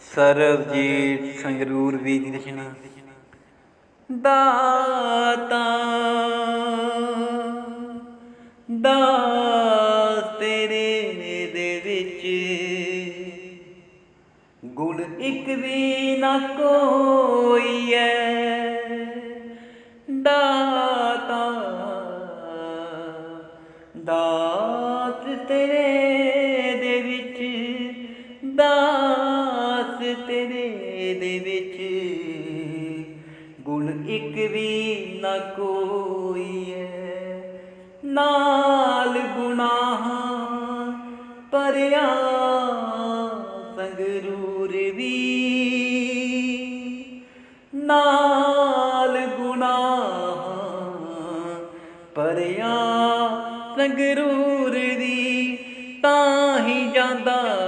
ਸਰਬਜੀਤ ਸੰਗਰੂਰ ਵੀ ਦੀ ਰਚਨਾ ਦਾਤਾ, ਦਾਸ ਤੇਰੇ ਦੇ ਵਿੱਚ। ਗੁਣ ਇੱਕ ਵੀ ਨਾ ਕੋਈ ਐ। ਦਾਤਾ ਦਾ ਬਸ ਤੇਰੇ ਦੇ ਵਿੱਚ। ਗੁਣ ਇੱਕ ਵੀ ਨਾ ਕੋਈ ਹੈ ਨਾਲ ਗੁਨਾਹਾਂ ਪਰਿਆ ਸੰਗਰੂਰ ਵੀ। ਨਾਲ ਗੁਨਾਹਾਂ ਪਰਿਆ ਸੰਗਰੂਰ ਦੀ ਤਾਂ ਹੀ ਜਾਂਦਾ